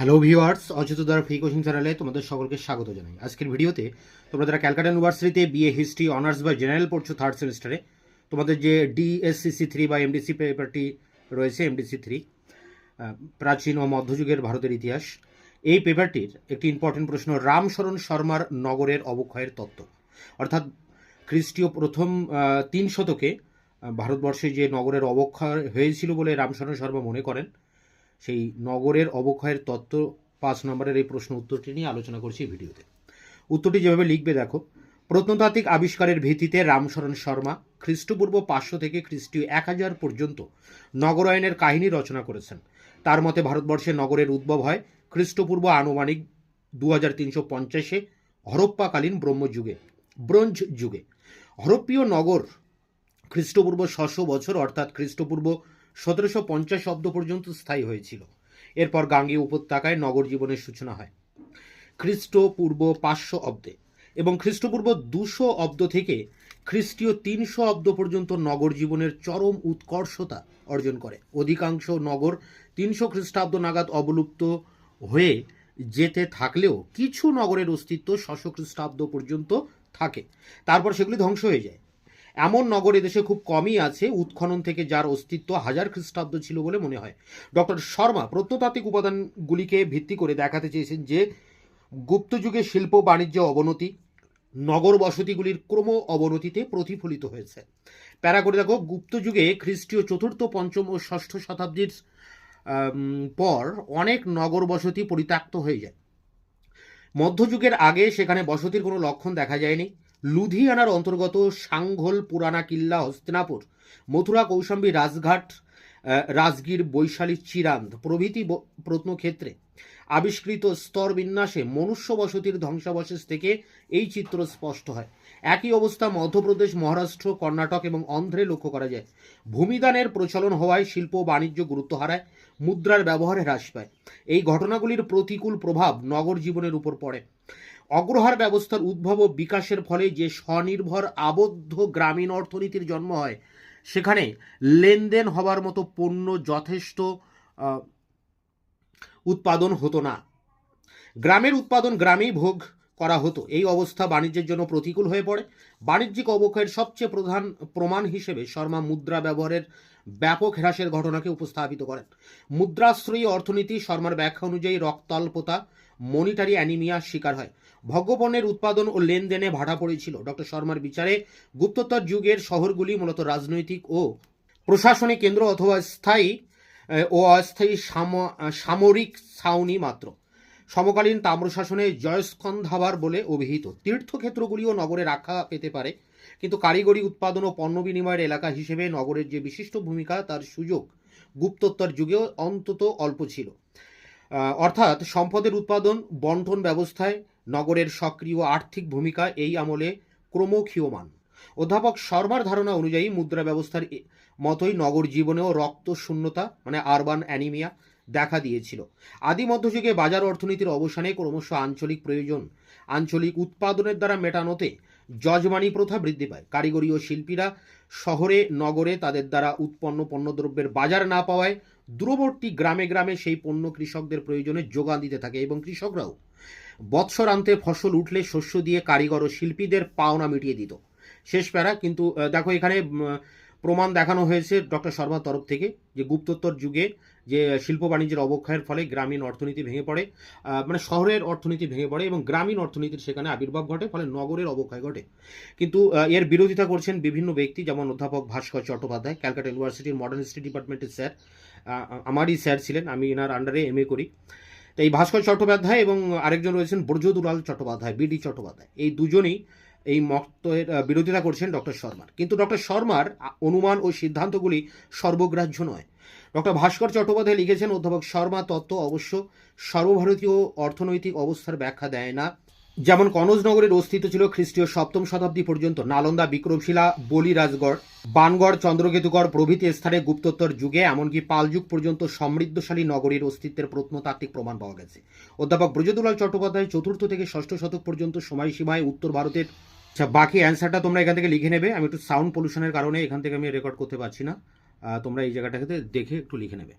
Hello viewers অচেতদার free coaching চ্যানেলে তোমাদের সকলকে স্বাগত জানাই। আজকের ভিডিওতে তোমরা যারা ক্যালকাটা ইউনিভার্সিটিতে বিএ হিস্ট্রি অনার্স বা জেনারেল পড়ছো থার্ড সেমিস্টারে তোমাদের যে ডিএসসিসি থ্রি বা এমডিসি পেপারটি রয়েছে এমডিসি থ্রি প্রাচীন ও মধ্যযুগের ভারতের ইতিহাস, এই পেপারটির একটি ইম্পর্টেন্ট প্রশ্ন, রামশরণ শর্মার নগরের অবক্ষয়ের তত্ত্ব। অর্থাৎ খ্রিস্টীয় প্রথম তিন শতকে ভারতবর্ষে যে নগরের অবক্ষয় হয়েছিল বলে রামশরণ শর্মা মনে করেন সেই নগরের অবক্ষয়ের তত্ত্ব পাঁচ নম্বরের এই প্রশ্ন উত্তরটি নিয়ে আলোচনা করছি ভিডিওতে। উত্তরটি যেভাবে লিখবে দেখো, প্রত্নতাত্ত্বিক আবিষ্কারের ভিত্তিতে রামশরণ শর্মা খ্রিস্টপূর্ব পাঁচশো থেকে খ্রিস্টীয় এক হাজার পর্যন্ত নগরায়নের কাহিনী রচনা করেছেন। তার মতে ভারতবর্ষে নগরের উদ্ভব হয় খ্রিস্টপূর্ব আনুমানিক দু হাজার তিনশো পঞ্চাশে হরপ্পাকালীন ব্রহ্মযুগে, ব্রোঞ্জ যুগে। হরপ্পীয় নগর খ্রিস্টপূর্ব ছশো বছর, অর্থাৎ খ্রিস্টপূর্ব সতেরোশো পঞ্চাশ অব্দ পর্যন্ত স্থায়ী হয়েছিল। এরপর গাঙ্গেয় উপত্যকায় নগর জীবনের সূচনা হয়। খ্রিস্টপূর্ব পাঁচশো অব্দে এবং খ্রিস্টপূর্ব দুশো অব্দ থেকে খ্রিস্টীয় তিনশো অব্দ পর্যন্ত নগর জীবনের চরম উৎকর্ষতা অর্জন করে। অধিকাংশ নগর তিনশো খ্রিস্টাব্দ নাগাদ অবলুপ্ত হয়ে যেতে থাকলেও কিছু নগরের অস্তিত্ব ছশো খ্রিস্টাব্দ পর্যন্ত থাকে। তারপর সেগুলি ধ্বংস হয়ে যায়। এমন নগর এদেশে খুব কমই আছে, উৎখনন থেকে যার অস্তিত্ব হাজার খ্রিস্টাব্দ ছিল বলে মনে হয়। ডক্টর শর্মা প্রত্নতাত্ত্বিক উপাদানগুলিকে ভিত্তি করে দেখাতে চেয়েছেন যে, গুপ্ত যুগে শিল্প বাণিজ্য অবনতি, নগর বসতিগুলির ক্রম অবনতিতে প্রতিফলিত হয়েছে। প্যারা করে দেখো, গুপ্ত যুগে খ্রিস্টীয় চতুর্থ, পঞ্চম ও ষষ্ঠ শতাব্দীর পর অনেক নগর বসতি পরিত্যক্ত হয়ে যায়। মধ্যযুগের আগে সেখানে বসতির কোনো লক্ষণ দেখা যায়নি। লুধিয়ানার অন্তর্গত সাংঘোল পুরানা কিল্লা হস্তিনাপুর, মথুরা কৌশাম্বী রাজঘাট রাজগীর বৈশালী চিরান্দ প্রভৃতি প্রত্নক্ষেত্রে আবিষ্কৃত স্তর বিন্যাসে মনুষ্য বসতির ধ্বংসাবশেষ থেকে এই চিত্র স্পষ্ট হয়। একই অবস্থা মধ্যপ্রদেশ, মহারাষ্ট্র, কর্ণাটক এবং অন্ধ্রে লক্ষ্য করা যায়। ভূমিদানের প্রচলন হওয়ায় শিল্প বাণিজ্য গুরুত্ব হারায়, মুদ্রার ব্যবহার হ্রাস পায়। এই ঘটনাগুলির প্রতিকূল প্রভাব নগর জীবনের উপর পড়ে। অগ্রহার ব্যবস্থার উদ্ভব ও বিকাশের ফলে যে স্বনির্ভর আবদ্ধ গ্রামীণ অর্থনীতির জন্ম হয়, সেখানে লেনদেন হবার মতো পণ্য যথেষ্ট উৎপাদন হতো না। গ্রামের উৎপাদন গ্রামেই ভোগ করা হতো। এই অবস্থা বাণিজ্যের জন্য প্রতিকূল হয়ে পড়ে। বাণিজ্যিক অবক্ষয়ের সবচেয়ে প্রধান প্রমাণ হিসেবে শর্মা মুদ্রা ব্যবহারের ব্যাপক হ্রাসের ঘটনাকে উপস্থাপিত করেন। মুদ্রাশ্রয়ী অর্থনীতি শর্মার ব্যাখ্যা অনুযায়ী রক্তাল্পতা মনিটারি অ্যানিমিয়ার শিকার হয়। ভোগ্যপণ্যের উৎপাদন ও লেনদেনে ভাটা পড়েছিল। ডক্টর শর্মার বিচারে গুপ্তোত্তর যুগের শহরগুলি মূলত রাজনৈতিক ও প্রশাসনিক কেন্দ্র অথবা স্থায়ী ও অস্থায়ী সাম- সামরিক ছাউনি মাত্র। সমকালীন তাম্রশাসনে জয়স্কন্ধাবার বলে অভিহিত। তীর্থক্ষেত্রগুলিও নগরে রাখা পেতে পারে, কিন্তু কারিগরি উৎপাদন ও পণ্য বিনিময়ের এলাকা হিসেবে নগরের যে বিশিষ্ট ভূমিকা, তার সুযোগ গুপ্তোত্তর যুগেও অন্তত অল্প ছিল। অর্থাৎ সম্পদের উৎপাদন, বন্টন ব্যবস্থায় নগরের সক্রিয় আর্থিক ভূমিকা এই আমলে ক্রমক্ষীয়মান। অধ্যাপক শর্মার ধারণা অনুযায়ী মুদ্রা ব্যবস্থার মতোই নগর জীবনেও রক্ত শূন্যতা মানে আরবান অ্যানিমিয়া, দেখা দিয়েছিল। আদি মধ্যযুগে বাজার অর্থনীতির অবসানে ক্রমশ আঞ্চলিক প্রয়োজন। আঞ্চলিক উৎপাদনের দ্বারা মেটানোতে যজমানি প্রথা বৃদ্ধি পায়। কারিগরি ও শিল্পীরা শহরে, নগরে তাদের দ্বারা উৎপন্ন পণ্যদ্রব্যের বাজার না পাওয়ায় দূরবর্তী গ্রামে গ্রামে সেই পণ্য কৃষকদের প্রয়োজনে যোগান দিতে থাকে এবং কৃষকরাও বৎসরান্তে ফসল উঠলে শস্য দিয়ে কারিগর ও শিল্পীদের পাওনা মিটিয়ে দিত। শেষ প্যারা কিন্তু দেখো এখানে প্রমাণ দেখানো হয়েছে ডক্টর শর্মার তরফ থেকে যে গুপ্তোত্তর যুগে যে শিল্প বাণিজ্যের অবক্ষয়ের ফলে গ্রামীণ অর্থনীতি ভেঙে পড়ে মানে শহরের অর্থনীতি ভেঙে পড়ে এবং গ্রামীণ অর্থনীতির সেখানে আবির্ভাব ঘটে, ফলে নগরের অবক্ষয় ঘটে। কিন্তু এর বিরোধিতা করছেন বিভিন্ন ব্যক্তি যেমন অধ্যাপক ভাস্কর চট্টোপাধ্যায়, ক্যালকাটা ইউনিভার্সিটির মডার্ন হিস্ট্রি ডিপার্টমেন্টের স্যার আমারই স্যার ছিলেন, আমি এনার আন্ডারে এম করি। তো এই ভাস্কর চট্টোপাধ্যায় এবং আরেকজন রয়েছেন ব্রজদুলাল চট্টোপাধ্যায় বিডি চট্টোপাধ্যায়। এই দুজনেই এই মতের বিরোধিতা করছেন ডক্টর শর্মার। কিন্তু ডক্টর শর্মার অনুমান ও সিদ্ধান্তগুলি সর্বগ্রাহ্য নয়। ডক্টর ভাস্কর চট্টোপাধ্যায় লিখেছেন, অধ্যাপক শর্মা তত্ত্ব অবশ্য সর্বভারতীয় অর্থনৈতিক অবস্থার ব্যাখ্যা দেয় না। যেমন কনজনগরের অস্তিত্ব ছিল খ্রিস্টীয় সপ্তম শতাব্দী পর্যন্ত, নালন্দা, বিক্রমশিলা বলি রাজগড় বানগড় চন্দ্রকেতুগড় প্রভৃতি স্থানে গুপ্তোত্তর যুগে, এমনকি পাল যুগ পর্যন্ত সমৃদ্ধশালী নগরীর অস্তিত্বের প্রত্নতাত্ত্বিক প্রমাণ পাওয়া গেছে। অধ্যাপক ব্রজদুলাল চট্টোপাধ্যায় চতুর্থ থেকে ষষ্ঠ শতক পর্যন্ত সময়সীমায় উত্তর ভারতের আচ্ছা বাকি অ্যান্সারটা তোমরা এখান থেকে লিখে নেবে। আমি একটু সাউন্ড পলিউশনের কারণে এখান থেকে আমি রেকর্ড করতে পারছি না। তোমরা এই জায়গাটাকে দেখে একটু লিখে নেবে।